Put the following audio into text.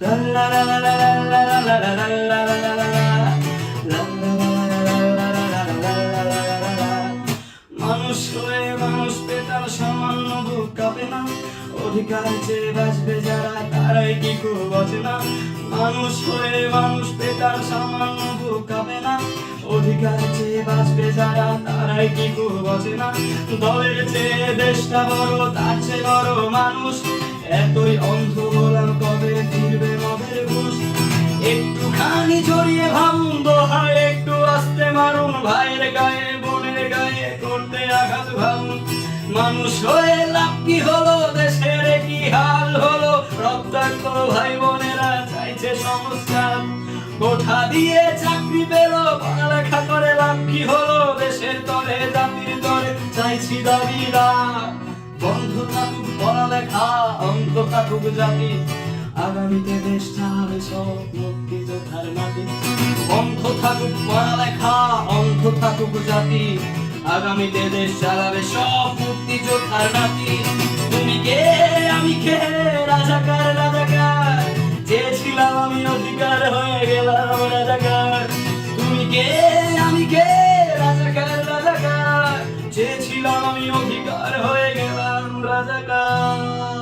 মানুষ হয়ে মানুষ পেটার সামান্য বুক কাঁপে না। অধিকার চেয়ে বাঁচবে যারা, তারাই কি খুব না মানুষ হয়ে মানুষ পেটার সামান্য বুক কাঁপে না। অধিকার চেয়ে বাঁচবে যারা, তারাই কি খুব না দলের চেয়ে দেশটা বড়, তার চেয়ে বড় মানুষ। এতই অন্ধ গোলাম জড়িয়ে ভাবুন দোহায় একটু আস্তে মারুন ভাইয়ের গায়ে, বোনের গায়ে করতে আঘাত ভাবুন মানুষ হয়ে লাভ কি হলো, দেশের কি হাল হলো? রক্তাক্ত ভাই বোনেরা চাইছে সংস্কার। কোঠা দিয়ে চাকরি পেল, পড়ালেখা করে লাভ কি হলো? দেশের তরে, জাতির তরে চাইছি দাবিদার বন্ধু থাকুক পড়ালেখা অন্ত থাকুক জাতি। আগামীতে দেশটা হবে স্বপ্নটি চোখার মাটি অন্ধ থাকুক পড়ালেখা, অন্ধ থাকুক জাতি। আগামীতে দেশ চালাবে সব মুক্তি যোদ্ধার নাতি। তুমি কে? আমি কে? রাজাকার অধিকার হয়ে গেলাম রাজাকার। তুমি কে? আমি কে? রাজাকার রাজাকার। আমি অধিকার হয়ে গেলাম রাজাকার।